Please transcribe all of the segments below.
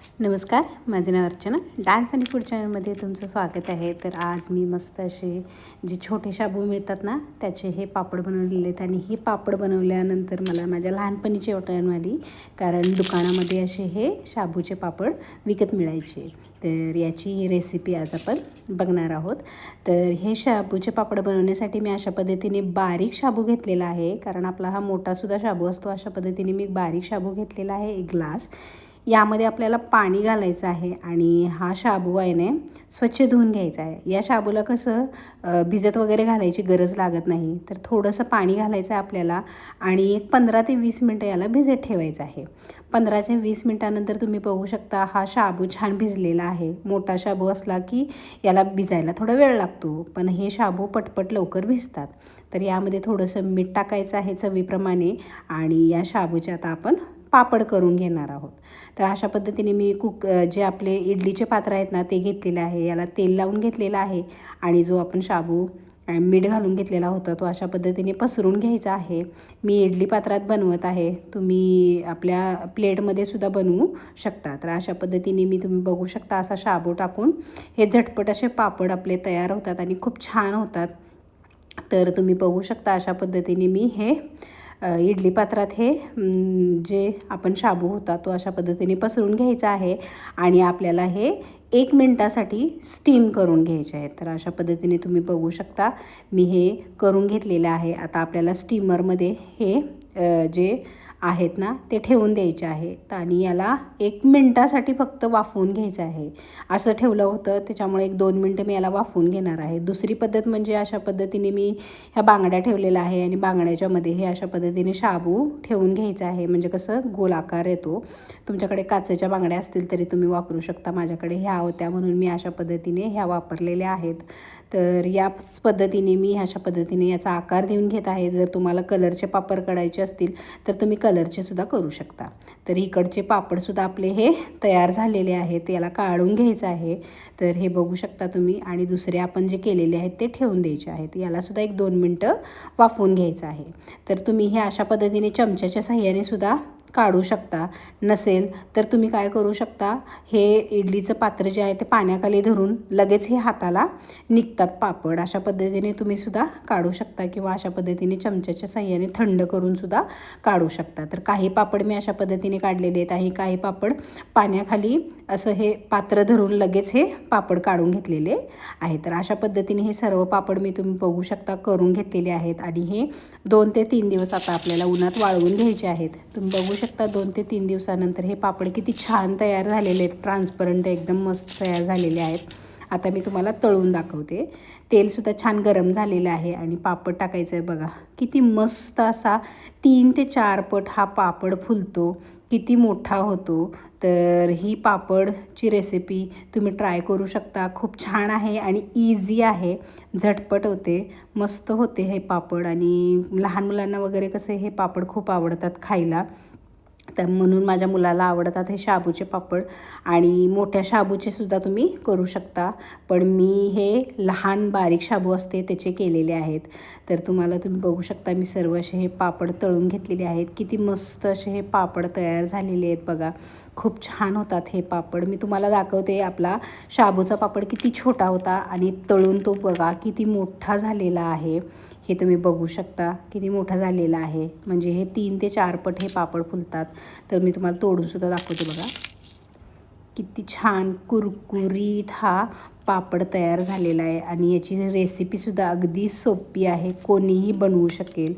नमस्कार माझे नाव अर्चना. डान्स आणि फूड चॅनलमध्ये तुमचं स्वागत आहे. तर आज मी मस्त असे जे छोटे शाबू मिळतात ना त्याचे हे पापड बनवलेले आहेत आणि हे पापड बनवल्यानंतर मला माझ्या लहानपणीची आठवण आली. कारण दुकानामध्ये असे हे शाबूचे पापड विकत मिळायचे. तर याची रेसिपी आज आपण बघणार आहोत. तर हे शाबूचे पापड बनवण्यासाठी मी अशा पद्धतीने बारीक शाबू घेतलेला आहे. कारण आपला हा मोठासुद्धा शाबू असतो अशा पद्धतीने मी बारीक शाबू घेतलेला आहे एक ग्लास. यामध्ये आपल्याला पाणी घालायचं आहे आणि हा शाबू आहे ना स्वच्छ धुवून घ्यायचा आहे. या शाबूला कसं भिजत वगैरे घालायची गरज लागत नाही. तर थोडंसं पाणी घालायचं आहे आपल्याला आणि एक पंधरा ते वीस मिनटं याला भिजत ठेवायचं आहे. पंधरा ते वीस मिनटानंतर तुम्ही बघू शकता हा शाबू छान भिजलेला आहे. मोठा शाबू असला की याला भिजायला थोडा वेळ लागतो पण हे शाबू पटपट लवकर भिजतात. तर यामध्ये थोडंसं मीठ टाकायचं आहे चवीप्रमाणे आणि या शाबूचे आता आपण पापड करून घेणार आहोत. तर अशा पद्धतीने मी कुक जे आपले इडलीचे पात्र आहेत ना ते घेतलेले आहे. याला तेल लावून घेतलेलं आहे आणि जो आपण शाबू मीठ घालून घेतलेला होता तो अशा पद्धतीने पसरून घ्यायचा आहे. मी इडली पात्रात बनवत आहे. तुम्ही आपल्या प्लेटमध्ये सुद्धा बनवू शकता. तर अशा पद्धतीने मी तुम्ही बघू शकता असा शाबू टाकून हे झटपट असे पापड आपले तयार होतात आणि खूप छान होतात. तर तुम्ही बघू शकता अशा पद्धतीने मी हे इडली पात्रात हे जे आपण शाबू होता तो अशा पद्धतीने पसरून घ्यायचा आहे आणि आपल्याला हे एक मिनटासाठी स्टीम करून घ्यायचे आहे तर अशा पद्धतीने तुम्ही बघू शकता मी हे करून घेतलेलं आहे. आता आपल्याला स्टीमरमध्ये हे जे आहेत ना ते ठेवून द्यायचे आहेत आणि याला एक मिनटासाठी फक्त वाफवून घ्यायचं आहे. असं ठेवलं होतं त्याच्यामुळे एक दोन मिनटं मी याला वाफवून घेणार आहे. दुसरी पद्धत म्हणजे अशा पद्धतीने मी ह्या बांगड्या ठेवलेल्या आहे आणि बांगड्याच्यामध्ये हे अशा पद्धतीने शाबू ठेवून घ्यायचं आहे. म्हणजे कसं गोलाकार येतो. तुमच्याकडे काचेच्या बांगड्या असतील तरी तुम्ही वापरू शकता. माझ्याकडे ह्या होत्या म्हणून मी अशा पद्धतीने ह्या वापरलेल्या आहेत. तर याच पद्धतीने मी अशा पद्धतीने याचा आकार देऊन घेत आहे. जर तुम्हाला कलरचे पापड काढायचे असतील तर तुम्ही कलरचे सुद्धा करू शकता. तर इकडचे पापडसुद्धा आपले हे तयार झालेले आहेत. याला काढून घ्यायचं आहे. तर हे बघू शकता तुम्ही. आणि दुसरे आपण जे केलेले आहेत ते ठेवून द्यायचे आहेत. यालासुद्धा एक दोन मिनटं वाफवून घ्यायचं आहे. तर तुम्ही हे अशा पद्धतीने चमच्याच्या साह्याने सुद्धा काढू शकता. नसेल तर तुम्ही काय करू शकता? हे इडलीचं पात्र जे आहे ते पाण्याखाली धरून लगेच हे हाताला निघतात पापड. अशा पद्धतीने तुम्ही सुद्धा काढू शकता किंवा अशा पद्धतीने चमच्याच्या साह्याने थंड करून सुद्धा काढू शकता. तर काही पापड मी अशा पद्धतीने काढलेले आहेत. आणि काही पापड पाण्याखाली असं हे पात्र धरून लगेच हे पापड काढून घेतलेले आहे तर अशा पद्धतीने हे सर्व पापड मी तुम्ही बघू शकता करून घेतलेले आहेत. आणि हे दोन ते तीन दिवस आता आपल्याला उन्हात वाळवून घ्यायचे आहेत. तुम्ही बघू शकता दोन ते तीन दिवसानंतर. हे पापड किती छान तयार झालेले आहेत. ट्रान्सपरंट एकदम मस्त तयार झालेले आहेत. आता मी तुम्हाला तळून दाखवते. तेलसुद्धा छान गरम झालेलं आहे आणि पापड टाकायचं आहे बघा. किती मस्त असा तीन ते चार पट हा पापड फुलतो. किती मोठा होतो. तर ही पापडची रेसिपी तुम्ही ट्राय करू शकता. खूप छान आहे आणि इझी आहे. झटपट होते. मस्त होते हे पापड आणि लहान मुलांना वगैरे कसे हे पापड खूप आवडतात खायला. तर म्हणून माझ्या मुलाला आवडतात हे शाबूचे पापड आणि मोठ्या शाबूचे सुद्धा तुम्ही करू शकता. पण मी हे लहान बारीक शाबू असते त्याचे केलेले आहेत. तर तुम्हाला तुम्ही बघू शकता मी सर्व असे हे पापड तळून घेतलेले आहेत. किती मस्त असे हे पापड तयार झालेले आहेत बघा. खूप छान होतात हे पापड. मी तुम्हाला दाखवते आपला शाबूचा पापड किती छोटा होता आणि तळून तो बघा किती मोठा झालेला आहे. हे तुम्ही बघू शकता किती मोठा झालेला आहे. म्हणजे हे तीन ते चार पट हे पापड फुलतात. तर मी तुम्हाला तोडूनसुद्धा दाखवते बघा. किती छान कुरकुरीत हा पापड तयार झालेला आहे आणि याची रेसिपीसुद्धा अगदी सोपी आहे कोणीही बनवू शकेल.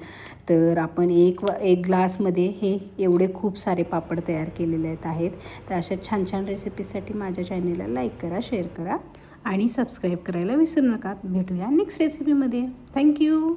तर आपण एक व एक ग्लासमध्ये हे एवढे खूप सारे पापड तयार केलेले आहेत तर अशा छान छान रेसिपीसाठी माझ्या चॅनेलला लाईक करा शेअर करा आणि सबस्क्राईब करायला विसरू नका. भेटूया नेक्स्ट रेसिपीमध्ये थँक्यू